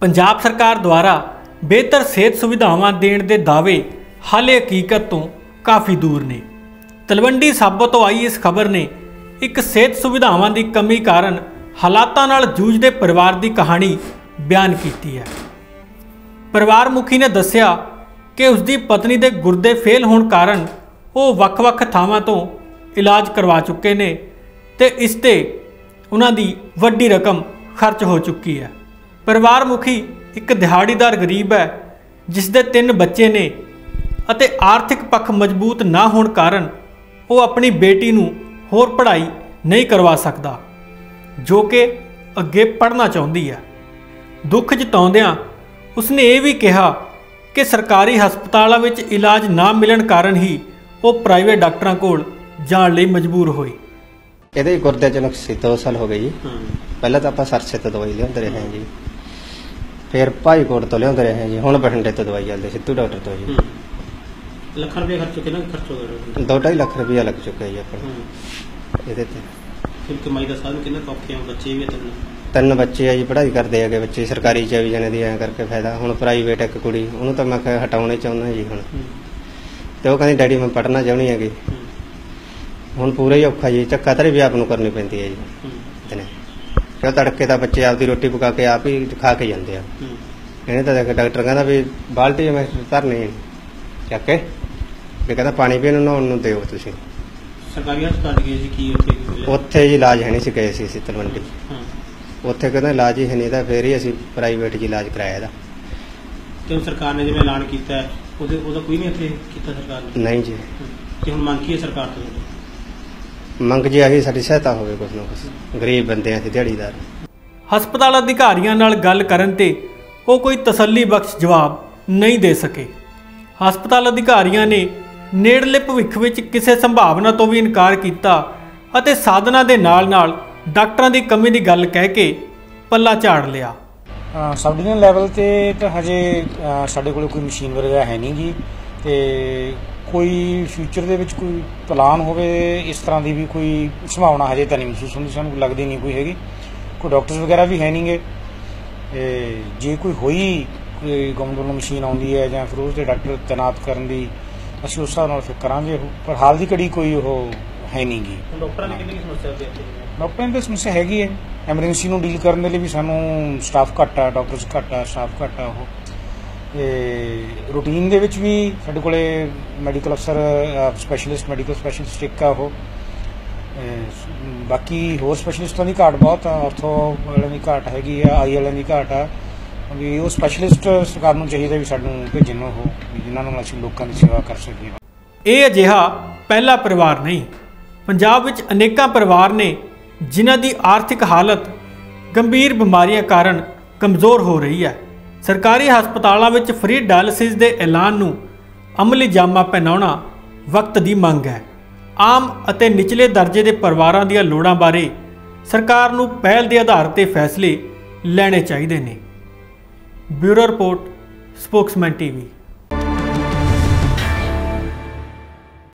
ਪੰਜਾਬ ਸਰਕਾਰ ਦੁਆਰਾ ਬਿਹਤਰ ਸਿਹਤ ਸੁਵਿਧਾਵਾਂ ਦੇਣ ਦੇ ਦਾਅਵੇ ਹਾਲੇ ਹਕੀਕਤ ਤੋਂ ਕਾਫੀ ਦੂਰ ਨੇ। ਤਲਵੰਡੀ ਸਾਬੋ ਤੋਂ ਆਈ ਇਸ ਖਬਰ ਨੇ ਇੱਕ ਸਿਹਤ ਸੁਵਿਧਾਵਾਂ ਦੀ ਕਮੀ ਕਾਰਨ ਹਾਲਾਤਾਂ ਨਾਲ ਜੂਝਦੇ ਪਰਿਵਾਰ ਦੀ ਕਹਾਣੀ ਬਿਆਨ ਕੀਤੀ ਹੈ। ਪਰਿਵਾਰ ਮੁਖੀ ਨੇ ਦੱਸਿਆ ਕਿ ਉਸ ਦੀ ਪਤਨੀ ਦੇ ਗੁਰਦੇ ਫੇਲ ਹੋਣ ਕਾਰਨ ਉਹ ਵੱਖ-ਵੱਖ ਥਾਵਾਂ ਤੋਂ ਇਲਾਜ ਕਰਵਾ ਚੁੱਕੇ ਨੇ ਤੇ ਇਸ ਤੇ ਉਹਨਾਂ ਦੀ ਵੱਡੀ ਰਕਮ ਖਰਚ ਹੋ ਚੁੱਕੀ ਹੈ। ਪਰਿਵਾਰ ਮੁਖੀ ਇੱਕ ਦਿਹਾੜੀਦਾਰ ਗਰੀਬ ਹੈ ਜਿਸ ਦੇ ਤਿੰਨ ਬੱਚੇ ਨੇ ਅਤੇ ਆਰਥਿਕ ਪੱਖ ਮਜ਼ਬੂਤ ਨਾ ਹੋਣ ਕਾਰਨ ਉਹ ਆਪਣੀ ਬੇਟੀ ਨੂੰ ਹੋਰ ਪੜ੍ਹਾਈ ਨਹੀਂ ਕਰਵਾ ਸਕਦਾ ਜੋ ਕਿ ਅੱਗੇ ਪੜ੍ਹਨਾ ਚਾਹੁੰਦੀ ਹੈ। ਦੁੱਖ ਜਤਾਉਂਦਿਆਂ ਉਸਨੇ ਇਹ ਵੀ ਕਿਹਾ ਕਿ ਸਰਕਾਰੀ ਹਸਪਤਾਲਾਂ ਵਿੱਚ ਇਲਾਜ ਨਾ ਮਿਲਣ ਕਾਰਨ ਹੀ ਉਹ ਪ੍ਰਾਈਵੇਟ ਡਾਕਟਰਾਂ ਕੋਲ ਜਾਣ ਲਈ ਮਜਬੂਰ ਹੋਈ। ਇਹਦੇ ਗੁਰਦੇ ਚ ਨੁਕਸ ਸੀ 2 ਸਾਲ ਹੋ ਗਏ ਜੀ। ਪਹਿਲਾਂ ਤਾਂ ਆਪਾਂ ਸਰਸੇ ਤੋਂ ਦਵਾਈ ਲਿਆਉਂਦੇ ਰਹੇ ਹਾਂ ਜੀ। ਫਿਰ ਭਾਈਕੋਟ ਤੋਂ ਲਿਆਉਂਦੇ ਰਹੇ ਜੀ। ਹੁਣ ਬਠਿੰਡੇ ਤੋਂ ਦਵਾਈ ਆਉਂਦੇ ਸਿੱਧੂ ਡਾਕਟਰ ਤੋਂ ਜੀ। ਲੱਖਾਂ ਰੁਪਏ ਖਰਚ ਕਿੰਨਾ ਖਰਚ ਹੋ ਗਿਆ ਦੋ ਢਾਈ ਲੱਖ ਰੁਪਇਆ ਲੱਗ ਚੁੱਕਿਆ ਜੀ ਆਪਾਂ ਨੂੰ ਹੂੰ। ਇਹਦੇ ਤੇ। ਫਿਰ ਕਮਾਈ ਦਾ ਸਾਧਨ ਕਿੰਨਾ ਔਖੇ ਆ ਬੱਚੇ ਵੀ ਆ ਤੁਹਾਨੂੰ ਤਿੰਨ ਬੱਚੇ ਆ ਜੀ ਪੜ੍ਹਾਈ ਕਰਦੇ ਹੈਗੇ ਬੱਚੇ ਸਰਕਾਰੀ ਚ ਵੀ ਜਾਣੇ ਦੀ ਐਂ ਕਰਕੇ ਫਾਇਦਾ। ਹੁਣ ਪ੍ਰਾਈਵੇਟ ਇੱਕ ਕੁੜੀ ਉਹਨੂੰ ਤਾਂ ਮੈਂ ਹਟਾਉਣਾ ਚਾਹੁੰਦਾ ਜੀ ਹੁਣ। ਹੂੰ। ਤੇ ਉਹ ਕਹਿੰਦੀ ਡੈਡੀ ਮੈਂ ਪੜ੍ਹਨਾ ਚਾਹੁੰਦੀ ਹੈਗੀ। ਹੁਣ ਪੂਰਾ ਹੀ ਔਖਾ ਜੀ ਚੱਕਾ ਤਰੀ ਵੀ ਆਪ ਨੂੰ ਕਰਨੀ ਪੈਂਦੀ ਹੈ ਜੀ। ਹੂੰ। ਕਿਉਂ ਤੜਕੇ ਤਾਂ ਬੱਚੇ ਆਪਦੀ ਰੋਟੀ ਪਕਾ ਕੇ ਆਪ ਹੀ ਖਾ ਕੇ ਜਾਂਦੇ ਆ। ਇਹਨੇ ਤਾਂ ਦੇਖ ਡਾਕਟਰ ਕਹਿੰਦਾ ਵੀ ਬਾਲਟੀ ਮੈਂ ਧਰਨੀ ਚੱਕ ਕੇ ਵੀ ਕਹਿੰਦਾ ਪਾਣੀ ਪੀਣ ਨੂੰ ਨਹਾਉਣ ਨੂੰ ਦਿਓ ਤੁਸੀਂ। ਸਰਕਾਰੀ ਹਸਪਤਾਲ ਗਏ ਸੀ ਕੀ ਉੱਥੇ? ਉੱਥੇ ਜੀ ਇਲਾਜ ਹੈ ਨਹੀਂ ਸੀ ਗਏ ਸੀ ਅਸੀਂ ਤਲਵੰਡੀ। ਉੱਥੇ ਕਹਿੰਦਾ ਇਲਾਜ ਹੀ ਹੈ ਨਹੀਂ ਤਾਂ ਫੇਰ ਹੀ ਅਸੀਂ ਪ੍ਰਾਈਵੇਟ 'ਚ ਇਲਾਜ ਕਰਾਇਆ ਇਹਦਾ। ਤੇ ਸਰਕਾਰ ਨੇ ਜਿਵੇਂ ਐਲਾਨ ਕੀਤਾ ਉਹਦੇ ਉਹਦਾ ਕੋਈ ਨਹੀਂ ਇੱਥੇ ਕੀਤਾ ਸਰਕਾਰ ਨੇ? ਨਹੀਂ ਜੀ। ਤੇ ਹੁਣ ਮੰਗ ਕੀ ਹੈ ਸਰਕਾਰ ਤੋਂ? ਮੰਗ ਜੀ ਆਹੀ ਸਾਡੀ ਸਹਾਇਤਾ ਹੋਵੇ ਕੁਛ ਨਾ ਕੁਛ ਗਰੀਬ ਬੰਦੇ ਆ ਤੇ ਦਿਹਾੜੀਦਾਰ। ਹਸਪਤਾਲ ਅਧਿਕਾਰੀਆਂ ਨਾਲ ਗੱਲ ਕਰਨ ਤੇ ਉਹ ਕੋਈ ਤਸੱਲੀ ਬਖਸ਼ ਜਵਾਬ ਨਹੀਂ ਦੇ ਸਕੇ। ਹਸਪਤਾਲ ਅਧਿਕਾਰੀਆਂ ਨੇ ਨੇੜਲੇ ਭਵਿੱਖ ਵਿੱਚ ਕਿਸੇ ਸੰਭਾਵਨਾ ਤੋਂ ਵੀ ਇਨਕਾਰ ਕੀਤਾ ਅਤੇ ਸਾਧਨਾਂ ਦੇ ਨਾਲ-ਨਾਲ ਡਾਕਟਰਾਂ ਦੀ ਕਮੀ ਦੀ ਗੱਲ ਕਹਿ ਕੇ ਪੱਲਾ ਝਾੜ ਲਿਆ। ਸਬ ਡਿਵੀਜ਼ਨ ਲੈਵਲ ਤੇ ਤਾਂ ਹਜੇ ਸਾਡੇ ਕੋਲ ਕੋਈ ਮਸ਼ੀਨ ਵਗੈਰਾ ਹੈ ਨਹੀਂ ਗੀ। ਤੇ ਕੋਈ ਫਿਊਚਰ ਦੇ ਵਿੱਚ ਕੋਈ ਪਲਾਨ ਹੋਵੇ ਇਸ ਤਰ੍ਹਾਂ ਦੀ ਵੀ ਕੋਈ ਸੰਭਾਵਨਾ ਹਜੇ ਤਾਂ ਨਹੀਂ ਮਹਿਸੂਸ ਹੁੰਦੀ ਸਾਨੂੰ ਲੱਗਦੀ ਨਹੀਂ ਕੋਈ ਹੈਗੀ। ਕੋਈ ਡਾਕਟਰਸ ਵਗੈਰਾ ਵੀ ਹੈ ਨਹੀਂਗੇ। ਤੇ ਜੇ ਕੋਈ ਹੋਈ ਕੋਈ ਗਵਰਨਮੈਂਟ ਮਸ਼ੀਨ ਆਉਂਦੀ ਹੈ ਜਾਂ ਫਿਰ ਉਸ ਦੇ ਡਾਕਟਰ ਤੈਨਾਤ ਕਰਨ ਦੀ ਅਸੀਂ ਉਸ ਹਿਸਾਬ ਨਾਲ ਫਿਰ ਕਰਾਂਗੇ। ਪਰ ਹਾਲ ਦੀ ਘੜੀ ਕੋਈ ਉਹ ਹੈ ਨਹੀਂਗੀ। ਡਾਕਟਰਾਂ ਦੀ ਕਿੰਨੀ ਸਮੱਸਿਆ ਹੈ? ਡਾਕਟਰਾਂ ਦੀ ਸਮੱਸਿਆ ਹੈਗੀ ਹੈ। ਐਮਰਜੈਂਸੀ ਨੂੰ ਡੀਲ ਕਰਨ ਦੇ ਲਈ ਵੀ ਸਾਨੂੰ ਸਟਾਫ ਘੱਟ ਆ ਡਾਕਟਰਸ ਘੱਟ ਆ ਸਟਾਫ ਘੱਟ ਆ ਉਹ। ਰੂਟੀਨ ਦੇ ਵਿੱਚ ਵੀ ਸਾਡੇ ਕੋਲੇ ਮੈਡੀਕਲ ਅਫਸਰ ਸਪੈਸ਼ਲਿਸਟ ਮੈਡੀਕਲ ਸਪੈਸ਼ਲਿਸਟ ਇੱਕ ਆ ਉਹ। ਬਾਕੀ ਹੋਰ ਸਪੈਸ਼ਲਿਸਟਾਂ ਦੀ ਘਾਟ ਬਹੁਤ ਆ। ਆਰਥੋ ਵਾਲਿਆਂ ਦੀ ਘਾਟ ਹੈਗੀ ਆ, ਆਈ ਵਾਲਿਆਂ ਦੀ ਘਾਟ ਆ। ਵੀ ਉਹ ਸਪੈਸ਼ਲਿਸਟ ਸਰਕਾਰ ਨੂੰ ਚਾਹੀਦਾ ਵੀ ਸਾਨੂੰ ਭੇਜਣ ਉਹ ਜਿਨ੍ਹਾਂ ਨਾਲ ਅਸੀਂ ਲੋਕਾਂ ਦੀ ਸੇਵਾ ਕਰ ਸਕੀਏ। ਇਹ ਅਜਿਹਾ ਪਹਿਲਾ ਪਰਿਵਾਰ ਨਹੀਂ। ਪੰਜਾਬ ਵਿੱਚ ਅਨੇਕਾਂ ਪਰਿਵਾਰ ਨੇ ਜਿਨ੍ਹਾਂ ਦੀ ਆਰਥਿਕ ਹਾਲਤ ਗੰਭੀਰ ਬਿਮਾਰੀਆਂ ਕਾਰਨ ਕਮਜ਼ੋਰ ਹੋ ਰਹੀ ਹੈ। ਸਰਕਾਰੀ ਹਸਪਤਾਲਾਂ ਵਿੱਚ ਫ੍ਰੀ ਡਾਇਲਿਸਿਸ ਦੇ ਐਲਾਨ ਨੂੰ ਅਮਲੀ ਜਾਮਾ ਪਹਿਨਾਉਣਾ ਵਕਤ ਦੀ ਮੰਗ ਹੈ। ਆਮ ਅਤੇ ਨਿਚਲੇ ਦਰਜੇ ਦੇ ਪਰਿਵਾਰਾਂ ਦੀਆਂ ਲੋੜਾਂ ਬਾਰੇ ਸਰਕਾਰ ਨੂੰ ਪਹਿਲ ਦੇ ਆਧਾਰ ਤੇ ਫੈਸਲੇ ਲੈਣੇ ਚਾਹੀਦੇ ਨੇ। Bureau report, spokesman TV.